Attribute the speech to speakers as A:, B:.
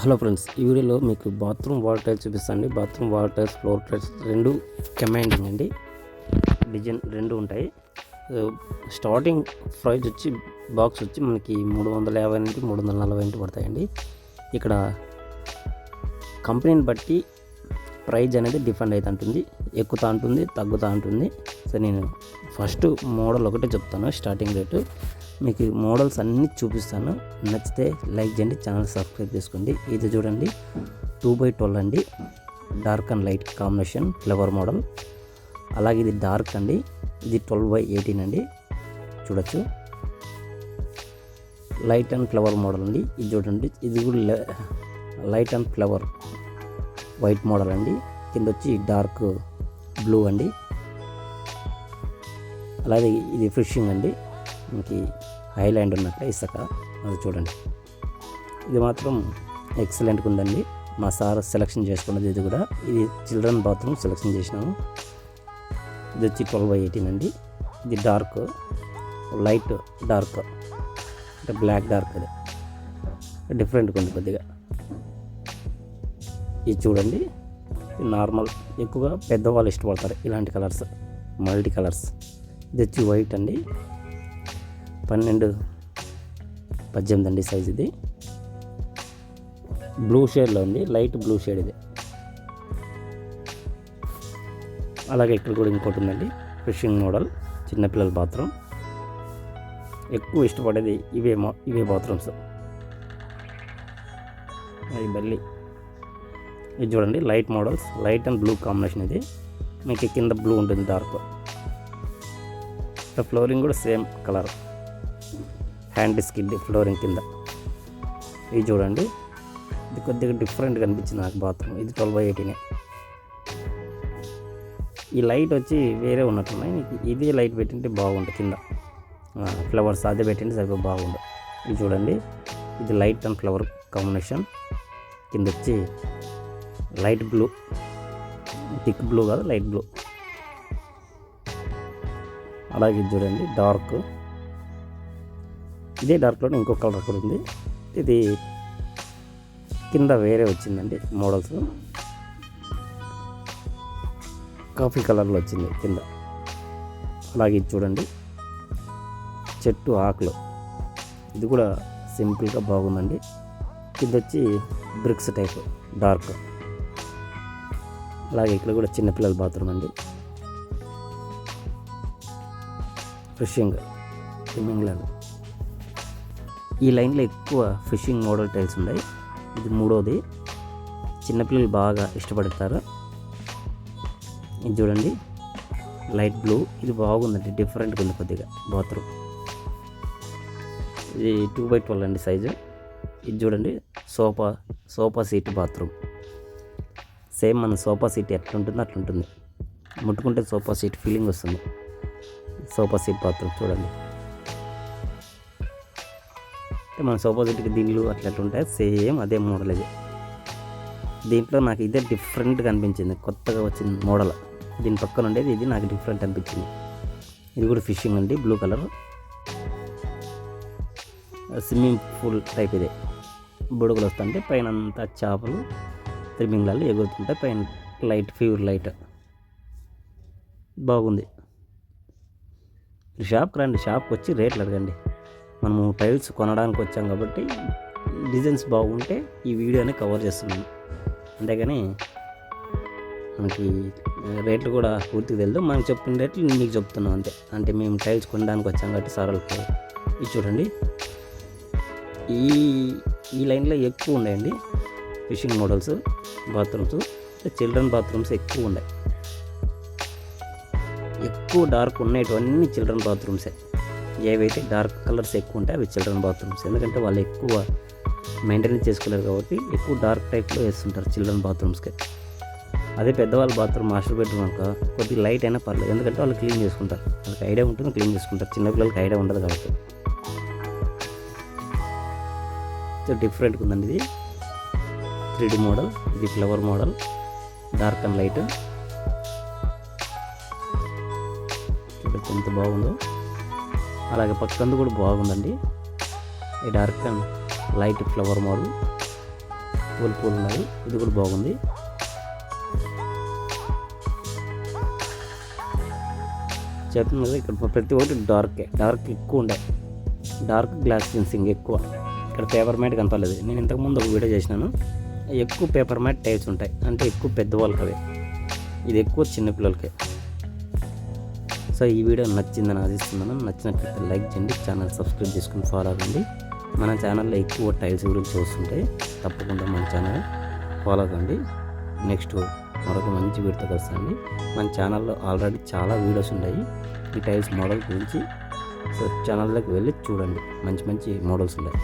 A: Hello friends ఈ వీడియోలో మీకు bathroom water tiles చూపిస్తాండి bathroom water tiles floor tiles రెండు కమాండింగ్ అండి డిజైన్ రెండు ఉంటాయి. స్టార్టింగ్ ప్రైస్ వచ్చి బాక్స్ వచ్చి మనకి మూడు వందల యాభై నుండి మూడు వందల నలభై నుంచి పడతాయండి. ఇక్కడ కంపెనీని బట్టి ప్రైజ్ అనేది డిఫెండ్ అవుతుంటుంది ఎక్కుతా ఉంటుంది తగ్గుతూ ఉంటుంది సో నేను ఫస్ట్ మోడల్ ఒకటే చెప్తాను స్టార్టింగ్ రేటు. మీకు మోడల్స్ అన్నీ చూపిస్తాను. నచ్చితే లైక్ చేయండి ఛానల్ సబ్స్క్రైబ్ చేసుకోండి. ఇది చూడండి టూ బై ట్వెల్వ్ అండి. Dark and light combination flower model. అలాగే ఇది డార్క్ అండి ఇది ట్వెల్వ్ బై ఎయిటీన్ అండి. చూడొచ్చు. లైట్ అండ్ ఫ్లవర్ మోడల్ అండి ఇది చూడండి. ఇది కూడా light and flower white model అండి. కింద వచ్చి డార్క్ బ్లూ అండి. అలాగే ఇది ఫిషింగ్ అండి. మనకి హైలాండ్ ఉన్నట్టు ఇసక. అది చూడండి. ఇది మాత్రం ఎక్సలెంట్గా ఉందండి. మా సార్ సెలెక్షన్ చేసుకున్నది ఇది కూడా. ఇది చిల్డ్రన్ బాత్రూమ్ సెలెక్షన్ చేసినాము. ఇది వచ్చి ట్వెల్వ్ బై ఎయిటీన్ అండి. ఇది డార్క్ లైట్ డార్క్. అంటే బ్లాక్ డార్క్ అది. డిఫరెంట్గా ఉంది కొద్దిగా. ఇది చూడండి. నార్మల్ ఎక్కువగా పెద్దవాళ్ళు ఇష్టపడతారు. ఇలాంటి కలర్స్ మల్టీ కలర్స్. ఇది వచ్చి వైట్ అండి. పన్నెండు పద్దెనిమిది అండి సైజ్ ఇది. బ్లూ షేడ్లో ఉంది. లైట్ బ్లూ షేడ్ ఇది. అలాగే ఇక్కడ కూడా ఇంకోటి ఉందండి. ఫిషింగ్ మోడల్ చిన్నపిల్లల బాత్రూమ్ ఎక్కువ ఇష్టపడేది ఇవే మా ఇవే బాత్రూమ్స్ అది బల్లి. ఇది చూడండి light models light and blue combination ఇది. మీకు కింద బ్లూ ఉంటుంది డార్క్. ఫ్లోరింగ్ కూడా same colour. Hand skid flooring కింద. ఇది చూడండి ఇది కొద్దిగా డిఫరెంట్గా కనిపించింది నాకు బాత్రూమ్. ఇది ట్వెల్వ్ బై ఎయిటీనే. ఈ లైట్ వచ్చి వేరే ఉన్నట్టున్నాయి. ఇది లైట్ పెట్టింటే బాగుంటుంది కింద. ఫ్లవర్స్ అదే పెట్టింటే సరిగ్గా బాగుండు ఇది చూడండి ఇది లైట్ అండ్ ఫ్లవర్ కాంబినేషన్. కింద వచ్చి లైట్ బ్లూ. థిక్ బ్లూ కాదు లైట్ బ్లూ. అలాగే చూడండి డార్క్. ఇదే డార్క్లో ఇంకో కలర్ కూడా ఉంది. ఇది కింద వేరే వచ్చిందండి మోడల్స్. కాఫీ కలర్లో వచ్చింది కింద. అలాగే ఇది చూడండి చెట్టు ఆకులు. ఇది కూడా సింపుల్గా బాగుందండి. కింద వచ్చి బ్రిక్స్ టైప్ డార్క్. అలాగే ఇక్కడ కూడా చిన్నపిల్లల బాత్రూమ్ అండి. ఫిషింగ్ స్విమ్మింగ్ లాగా ఈ లైన్లో ఎక్కువ ఫిషింగ్ మోడల్ టైల్స్ ఉన్నాయి. ఇది మూడోది. చిన్నపిల్లలు బాగా ఇష్టపడతారు. ఇది చూడండి. లైట్ బ్లూ ఇది బాగుందండి. డిఫరెంట్గా ఉంది కొద్దిగా బాత్రూమ్. ఇది టూ బై ట్వెల్వ్ అండి సైజు ఇది చూడండి. Sofa sofa seat bathroom. Same మన సోఫా సీట్ ఎట్లా అట్లుంటుంది. ముట్టుకుంటే సోఫా సీట్ ఫీలింగ్ వస్తుంది. సోఫా సీట్ బాత్రూమ్ చూడండి. అంటే మన సోఫా సీట్కి దీనిలు అట్లా అట్లా ఉంటాయి సేమ్ అదే మోడల్ ఇది. దీంట్లో నాకు ఇదే డిఫరెంట్గా అనిపించింది. కొత్తగా వచ్చిన మోడల్. దీని పక్కన ఉండేది ఇది నాకు డిఫరెంట్ అనిపించింది. ఇది కూడా ఫిషింగ్ అండి blue colour. Swimming pool type ఇదే. బుడగలు వస్తుంటే పైన అంతా చేపలు. స్విమ్మింగ్లలో ఎగురుతుంటాయి పైన లైట్ ప్యూర్ లైట్. బాగుంది. షాప్కి రండి షాప్కి వచ్చి రేట్లు అడగండి. మనము టైల్స్ కొనడానికి వచ్చాం కాబట్టి డిజైన్స్ బాగుంటే ఈ వీడియోని కవర్ చేస్తున్నాను. అంతేగాని మనకి రేట్లు కూడా పూర్తిగా తెలియదు. మనకి చెప్పిన రేట్లు నేను మీకు చెప్తున్నాం అంతే. అంటే మేము టైల్స్ కొనడానికి వచ్చాం కాబట్టి సార్ ఇది చూడండి. ఈ ఈ లైన్లో ఎక్కువ ఉన్నాయండి fishing models. Bathrooms children bathrooms ఎక్కువ ఉన్నాయి. ఎక్కువ డార్క్ ఉన్నటువన్నీ చిల్డ్రన్ బాత్రూమ్సే. ఏవైతే డార్క్ కలర్స్ ఎక్కువ ఉంటాయి అవి చిల్డ్రన్ బాత్రూమ్స్. ఎందుకంటే వాళ్ళు ఎక్కువ మెయింటెనెన్స్ చేసుకోలేరు కాబట్టి ఎక్కువ డార్క్ టైప్లో వేస్తుంటారు చిల్డ్రన్ బాత్రూమ్స్కి. అదే పెద్దవాళ్ళ బాత్రూమ్ మాస్టర్ బెడ్రూమ్ అనుకో కొద్దిగా లైట్ అయినా పర్లేదు. ఎందుకంటే వాళ్ళు క్లీన్ చేసుకుంటారు. వాళ్ళకి ఐడియా ఉంటుంది క్లీన్ చేసుకుంటారు. చిన్నపిల్లలకి ఐడియా ఉండదు కాబట్టి. డిఫరెంట్గా ఉందండి ఇది. Three D model. ఇది flower model dark and light. చూడొచ్చు ఎంత బాగుందో. అలాగే పక్కంది కూడా బాగుందండి. ఈ dark and light flower model. పూలు పూలు ఉన్నాయి. ఇది కూడా బాగుంది. చెప్తుంది కదా ఇక్కడ ప్రతి ఒక్కటి డార్కే డార్క్ ఎక్కువ ఉండే. డార్క్ గ్లాస్ ఫిన్సింగ్ ఎక్కువ. ఇక్కడ పేపర్ మేట్ కనపడలేదు. నేను ఇంతకుముందు ఒక వీడియో చేసినాను. ఎక్కువ పేపర్ మ్యాట్ టైల్స్ ఉంటాయి. అంటే ఎక్కువ పెద్దవాళ్ళకి అవి ఇది ఎక్కువ చిన్నపిల్లలకే సో ఈ వీడియో నచ్చిందని ఆశిస్తున్నాను. నచ్చినట్లయితే లైక్ చేయండి ఛానల్ సబ్స్క్రైబ్ చేసుకుని ఫాలో అవ్వండి. మన ఛానల్లో ఎక్కువ టైల్స్ గురించి వస్తుంటాయి తప్పకుండా మన ఛానల్ ఫాలో అవ్వండి. నెక్స్ట్ మరొక మంచి వీడియోతో కలుస్తాండి మన ఛానల్లో ఆల్రెడీ చాలా వీడియోస్ ఉన్నాయి. ఈ టైల్స్ మోడల్ గురించి సో ఛానల్లోకి వెళ్ళి చూడండి. మంచి మంచి మోడల్స్ ఉన్నాయి.